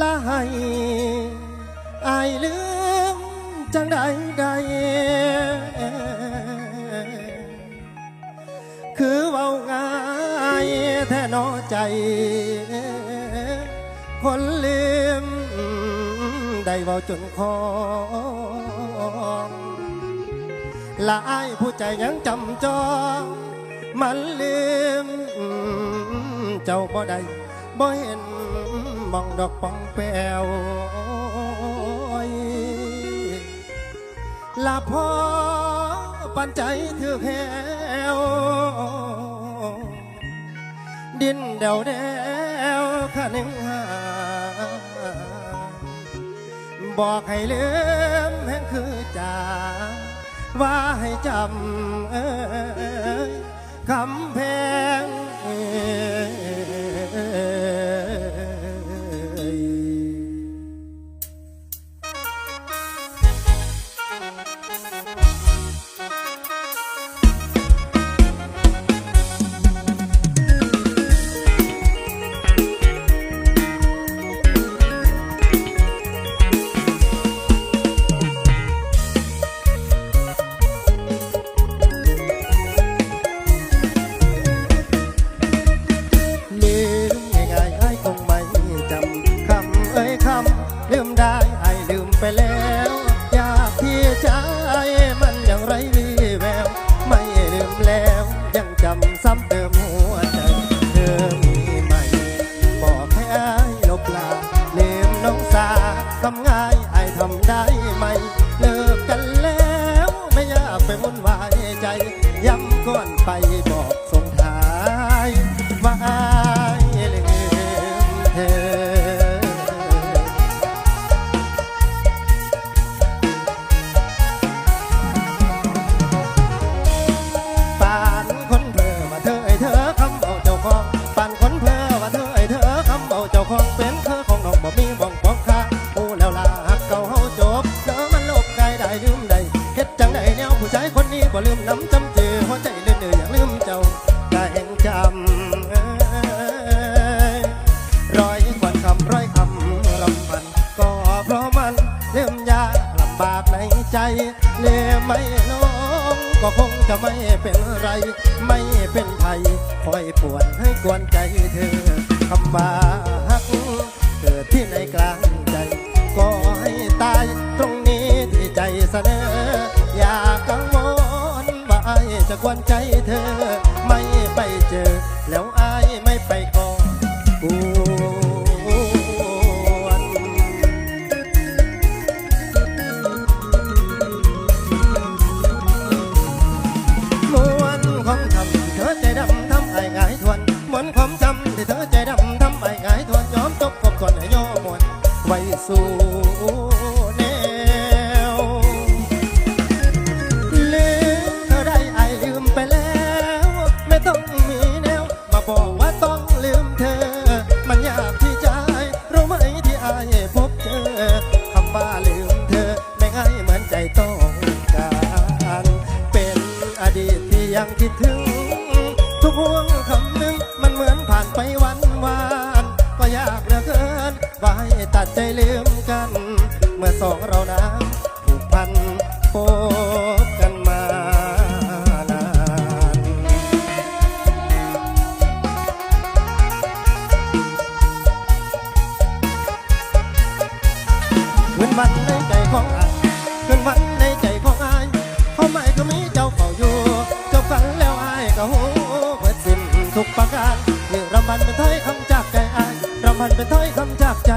ละให้ อายลืมจังใดใดคือเว้าง่ายแท้นอใจ คนลืมได้เว้าจนคองละอายผู้ใจยังจำจองมันลืมเจ้าบ่ได้บ่เห็นมองดอกปองแปว ลาพอปันใจถือแหวดินเดวเดวขนึงหาบอกให้ลืมแห่งคือจาว่าให้จำคำเพลงเอ ลืมได้ไอ้ลืมไปแล้ว อยากที่ใจมันยังไรวีแวว ไม่ลืมแล้ว ยังจำซ้ำเติมหัวใจ เธอมีไหม บอกให้อายลบลาลืมน้องสาทำง่ายไอ้ทำได้ไหม เลิกกันแล้ว ไม่อยากไปวุ่นวายใจ ย้ำก่อนไปบอก ผู้ชายคนนี้บ่ลืมน้ำจำเจอหัวใจเลื่อนเดืออยากลืมเจ้าก็แห่งจำร้อยกว่าคำร้อยคำลำพัน ก็เพราะมันลืมยากลำบากในใจเลืมไม่น้องก็คงจะไม่เป็นไร ไม่เป็นไทยคอยปวดให้กวนใจเธอคำว่าฮักเกิดที่ในกลางใจ ก็ให้ตายตรงนี้ที่ใจเสนอ อย่ากังวลว่าไอายจะกวนใจเธอ ไม่ไปเจอ แล้วอายไม่ไป ต้องการเป็นอดีตที่ยังคิดถึง ทุกห่วงคำหนึ่งมันเหมือนผ่านไปวันวานก็ยากเหลือเกินว่าให้ตัดใจลืมกัน เมื่อสองเรานั้นผูกพันพบกันมานานคืนวันในใจของอ คืนวันในใจของอายเขาไม่ก็มีเจ้าเฝ้าอยู่เจ้าฝันแล้วอายก็หูเปิดสิ้นทุกประการนี่รำพันเป็นถ้อยคำจากใจอายรำพันเป็นถ้อยคำจากใจ